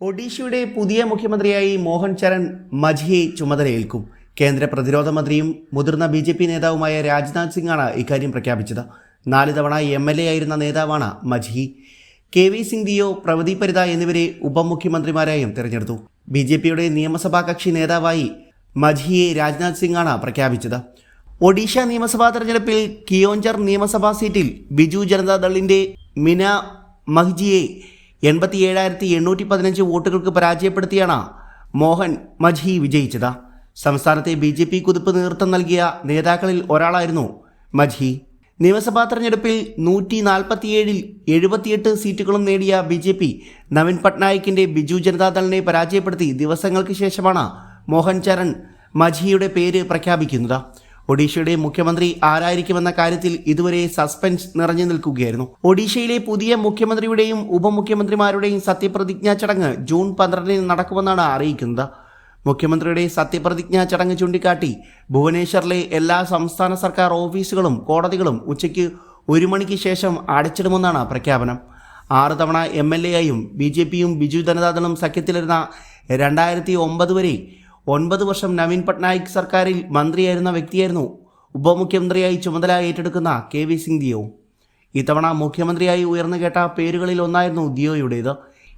ഒഡീഷയുടെ പുതിയ മുഖ്യമന്ത്രിയായി മോഹൻ ചരൺ മജിയെ ചുമതലയേൽക്കും. കേന്ദ്ര പ്രതിരോധ മന്ത്രിയും മുതിർന്ന ബി ജെ പി നേതാവുമായ രാജ്നാഥ് സിംഗാണ് ഇക്കാര്യം പ്രഖ്യാപിച്ചത്. നാല് തവണ എം എൽ എ ആയിരുന്ന നേതാവാണ് മജ്ഹി. കെ വി സിംഗ് ദിയോ പ്രവതി പരിത എന്നിവരെ ഉപമുഖ്യമന്ത്രിമാരായും തിരഞ്ഞെടുത്തു. ബി ജെ പിയുടെ നിയമസഭാ കക്ഷി നേതാവായി മജ്ഹിയെ രാജ്നാഥ് സിംഗാണ് പ്രഖ്യാപിച്ചത്. ഒഡീഷ നിയമസഭാ തെരഞ്ഞെടുപ്പിൽ കിയോഞ്ചർ നിയമസഭാ സീറ്റിൽ ബിജു ജനതാദളിന്റെ മിന മഹ്ജിയെ എൺപത്തി ഏഴായിരത്തി എണ്ണൂറ്റി പതിനഞ്ച് വോട്ടുകൾക്ക് പരാജയപ്പെടുത്തിയാണ് മോഹൻ മജ്ഹി വിജയിച്ചത്. സംസ്ഥാനത്തെ ബി ജെ പി കുതിപ്പ് നേതൃത്വം നൽകിയ നേതാക്കളിൽ ഒരാളായിരുന്നു മജ്ഹി. നിയമസഭാ തെരഞ്ഞെടുപ്പിൽ നൂറ്റി നാൽപ്പത്തിയേഴിൽ എഴുപത്തിയെട്ട് സീറ്റുകളും നേടിയ ബി ജെ പി നവീൻ പട്നായിക്കിന്റെ ബിജു ജനതാദളിനെ പരാജയപ്പെടുത്തി ദിവസങ്ങൾക്ക് ശേഷമാണ് മോഹൻ ചരൺ മജ്ഹിയുടെ പേര് പ്രഖ്യാപിക്കുന്നത്. ഒഡീഷയുടെ മുഖ്യമന്ത്രി ആരായിരിക്കുമെന്ന കാര്യത്തിൽ ഇതുവരെ സസ്പെൻസ് നിറഞ്ഞു നിൽക്കുകയായിരുന്നു. ഒഡീഷയിലെ പുതിയ മുഖ്യമന്ത്രിയുടെയും ഉപമുഖ്യമന്ത്രിമാരുടെയും സത്യപ്രതിജ്ഞാ ചടങ്ങ് ജൂൺ പന്ത്രണ്ടിന് നടക്കുമെന്നാണ് അറിയിക്കുന്നത്. മുഖ്യമന്ത്രിയുടെ സത്യപ്രതിജ്ഞാ ചടങ്ങ് ചൂണ്ടിക്കാട്ടി ഭുവനേശ്വറിലെ എല്ലാ സംസ്ഥാന സർക്കാർ ഓഫീസുകളും കോടതികളും ഉച്ചയ്ക്ക് ഒരു മണിക്ക് ശേഷം അടച്ചിടുമെന്നാണ് പ്രഖ്യാപനം. ആറ് തവണ എം എൽ എ ആയും ബി ജെ പിയും ബിജു ജനതാദളും സഖ്യത്തിലിരുന്ന രണ്ടായിരത്തി ഒമ്പത് വരെ ഒൻപത് വർഷം നവീൻ പട്നായിക് സർക്കാരിൽ മന്ത്രിയായിരുന്ന വ്യക്തിയായിരുന്നു ഉപമുഖ്യമന്ത്രിയായി ചുമതല ഏറ്റെടുക്കുന്ന കെ വി സിംഗ് ദിയോ. ഇത്തവണ മുഖ്യമന്ത്രിയായി ഉയർന്നു കേട്ട പേരുകളിൽ ഒന്നായിരുന്നു ദിയോയുടേത്.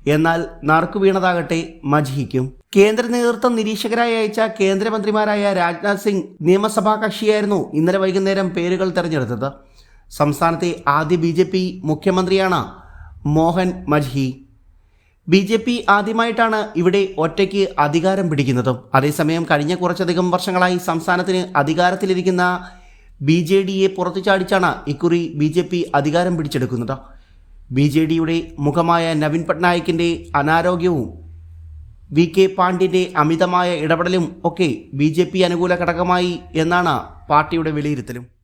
എന്നാൽ നറുക്കു വീണതാകട്ടെ മജിഹിക്കും. കേന്ദ്ര നേതൃത്വം നിരീക്ഷകരായി അയച്ച കേന്ദ്രമന്ത്രിമാരായ രാജ്നാഥ് സിംഗ് നിയമസഭാ കക്ഷിയായിരുന്നു ഇന്നലെ വൈകുന്നേരം പേരുകൾ തെരഞ്ഞെടുത്തത്. സംസ്ഥാനത്തെ ആദ്യ ബി മുഖ്യമന്ത്രിയാണ് Mohan Majhi. B J P ആദ്യമായിട്ടാണ് ഇവിടെ ഒറ്റയ്ക്ക് അധികാരം പിടിക്കുന്നതും. അതേസമയം കഴിഞ്ഞ കുറച്ചധികം വർഷങ്ങളായി സംസ്ഥാനത്തിന് അധികാരത്തിലിരിക്കുന്ന ബി ജെ ഡിയെ പുറത്തു ചാടിച്ചാണ് ഇക്കുറി ബി ജെ പി അധികാരം പിടിച്ചെടുക്കുന്നത്. ബി ജെ ഡിയുടെ മുഖമായ നവീൻ പട്നായിക്കിന്റെ അനാരോഗ്യവും വി കെ പാണ്ഡ്യന്റെ അമിതമായ ഇടപെടലും ഒക്കെ ബി ജെ പി അനുകൂല ഘടകമായി എന്നാണ് പാർട്ടിയുടെ വിലയിരുത്തലും.